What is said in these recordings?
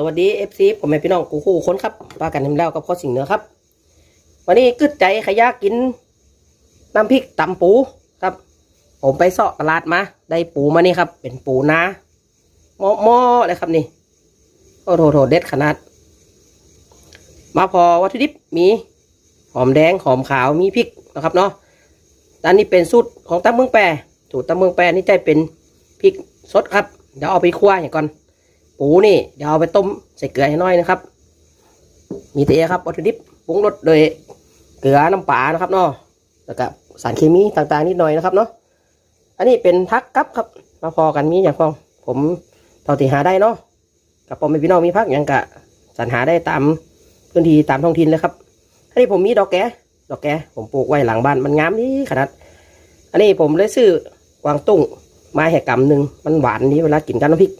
สวัสดีเอฟซีผมเป็นพี่น้องกูคู่คนครับว่ากันทำแล้วกับข้อสิ่งเหนือครับ วันนี้กึดใจขยากกินน้ำพริกตำปูครับ ผมไปเสาะตลาดมา ได้ปูมานี่ครับ เป็นปูนาหม้อหม้อเลยครับนี่โอ้โหโหเด็ดขนาด มาพอวัตถุดิบมีหอมแดงหอมขาวมีพริกนะครับเนาะอันนี้เป็นสูตรของตำเมืองแปรสูตรตำเมืองแปรนี่ใจเป็นพริกสดครับเดี๋ยวเอาไปคั่วอย่างก่อน ปูนี่เดี๋ยวเอาไปต้มใส่เกลือให้น้อยนะครับ มีแต่ครับวัตถุดิบปรุงรสโดยเกลือน้ำปลานะครับเนาะแล้วก็สารเคมีต่างๆนิดหน่อยนะครับเนาะอันนี้เป็นพักกับครับมาพอกันมีอย่างพองผมเท่าที่หาได้เนาะกับผมเป็นพี่น้องมีพักอย่างกะสรรหาได้ตามพื้นที่ตามท้องถิ่นเลยครับอันนี้ผมมีดอกแก่ดอกแก่ผมปลูกไว้หลังบ้านมันงามนี่ขนาด อันนี้ผมเลยซื้อกวางตุ้งมาแหกกำหนึ่งมันหวานนี้เวลากินกับน้ำพริก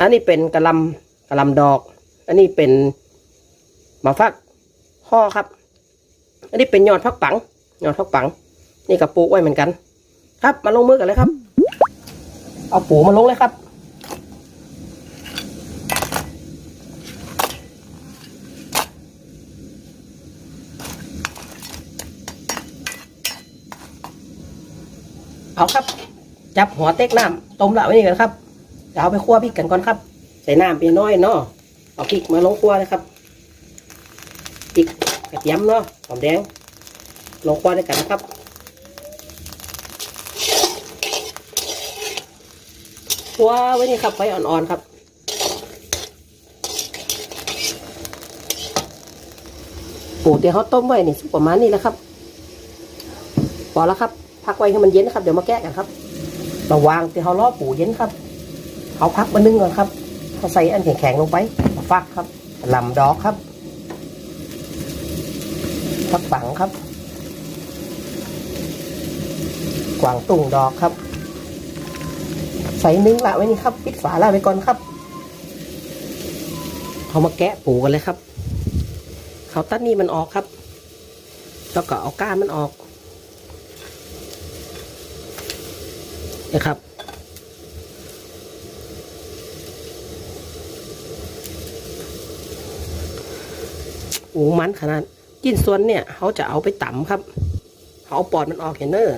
อันนี้เป็นกระลำกระลำดอก อันนี้เป็นหมาฟักห่อครับ อันนี้เป็นยอดพักปังยอดพักปัง นี่กับปลูกไว้เหมือนกัน ครับมาลงมือกันเลยครับ เอาปูมาลงเลยครับเอาครับ จับหัวเต็กน้ำต้มละไว้นี่กันครับ เดี๋ยวเอาไปคั่วพริกกันก่อนครับ ใส่น้ำไปน้อยเนาะเอาพริกมาลงคั่วเลยครับพริกกระเทียมเนาะหอมแดง ลงคั่วด้วยกันนะครับคั่วไว้นี่ครับไฟอ่อนๆครับปูที่เขาต้มไว้นี่สุกประมาณนี้แหละครับพอแล้วครับ พักไว้ให้มันเย็นนะครับ เดี๋ยวมาแกะกันครับระวางที่เขาล่อปูเย็นครับ เขาพักมานึ่งก่อนครับเขาใส่อันแข็งๆลงไปฟักครับลำดอกครับฟักฝังครับ กวางตุ่งดอกครับ ใส่นึ่งละไว้นี่ครับ ปิดฝาละไว้ก่อนครับเขามาแกะปูกันเลยครับเขาตัดนี่มันออกครับแล้วก็เอาก้านมันออกนะครับ โอ้มันขนาดกินส่วนเนี่ยเขาจะเอาไปต่ำครับเขาเอาปอดมันออกเห็นเนอ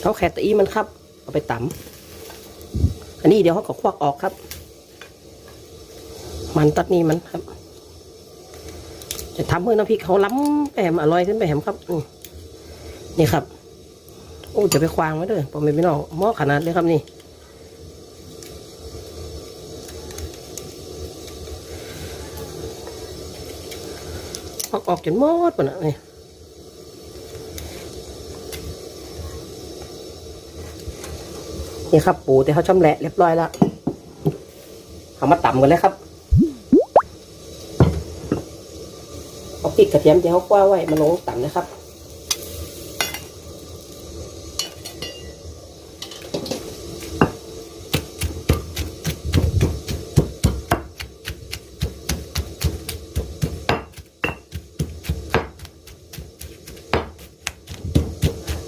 เขาแค่ตีมันครับ เอาไปต่ำอันนี้เดี๋ยวเขาก็ควักออกครับ มันตัดนี้มันครับ จะทำเพื่อน้ำพริกเขาล้ำไปแหมอร่อยขึ้นไปแหมครับนี่ครับโอ้จะไปควางไว้เด้อผมไม่พี่น้องหม้อขนาดเลยครับนี่ออกออกจนหมดปะนะนี่นี่ครับปูแต่เขาชำแหละเรียบร้อยแล้วเอามาต่ำกันเลยครับ พริกกระเทียมที่เขาคว้าไว้มาลงต่ำนะครับ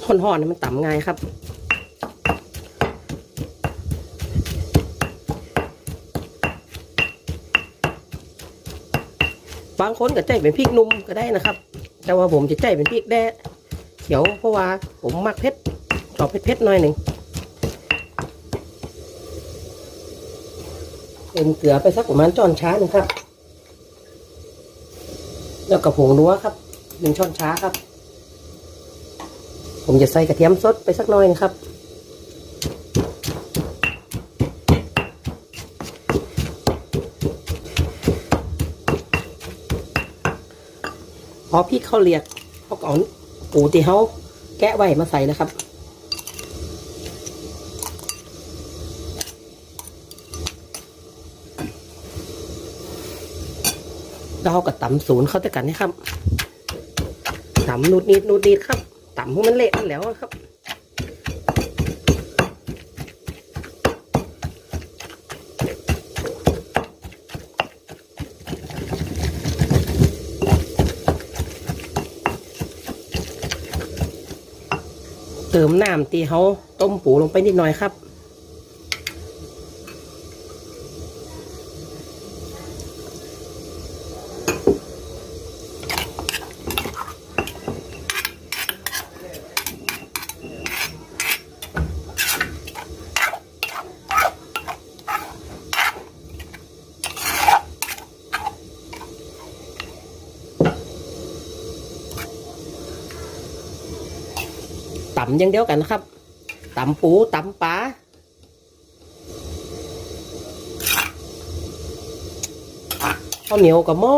ห่อนๆมันต่ำง่ายครับ บางคนก็ใจเป็นพริกนุ่มก็ได้นะครับ แต่ว่าผมจะใจเป็นพริกแด้เขียวเพราะว่าผมมักเผ็ดชอบเผ็ดๆหน่อยหนึ่งเติมเกลือไปสักประมาณช้อนช้าหนึ่งครับ แล้วกับผงนัวครับหนึ่งช้อนช้าครับ ผมจะใส่กระเทียมสดไปสักหน่อยนะครับ อพริกเขาเรียกเขาก็เอาปูที่เขาแกะไว้มาใส่นะครับเราก็ตำศูนย์เข้าด้วยกันนะครับตำนูดนีดนูดนีดครับตำให้มันเละนั่นแล้วครับ ติมน้ำตีเขาต้มปูลงไปนิดหน่อยครับำอย่างเดียวกันนะครับตำปูตำปลาข้าวเหนียวกับหม้อ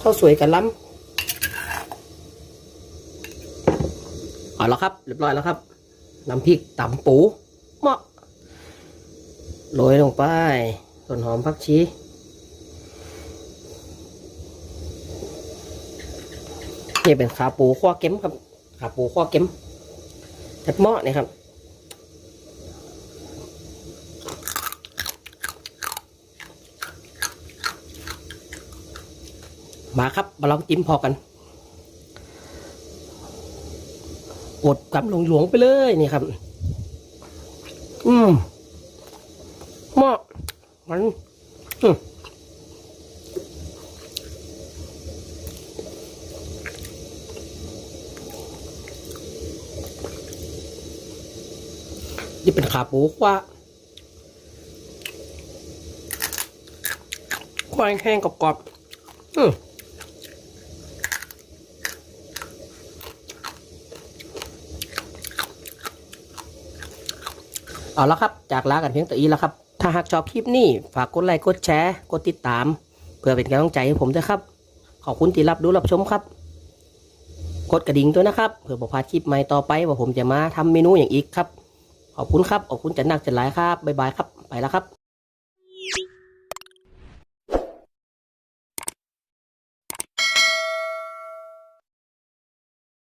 ข้าวสวยกับล้ำเอาล้วครับ เรียบร้อยแล้วครับน้ำพริกตำปูเหมาะโรยลงไปต้นหอมผักชีนี่เป็นขาปูขั้วเก็มครับ ขาปูขั้วเก็มแทบหม้อนี่ครับมาครับมาลองจิ้มพอกันอดกำหลวงหลวงไปเลยนี่ครับ อืมหม้อมันอืม นี่เป็นขาปูคว้าควายแห้งกรอบๆอืมเอาละครับ จากลากันเพียงตัวอีแล้วครับ ถ้าหากชอบคลิปนี้ฝากกดไลค์กดแชร์ กดติดตาม เพื่อเป็นกำลังใจให้ผมด้วยครับ ขอบคุณที่รับดูรับชมครับ กดกระดิ่งด้วยนะครับ เพื่อบอกพลาดคลิปใหม่ต่อไปว่าผมจะมาทำเมนูอย่างอีกครับ ขอบคุณครับ ขอบคุณจันนักจันหลายครับ บ๊ายบายครับ ไปแล้วครับ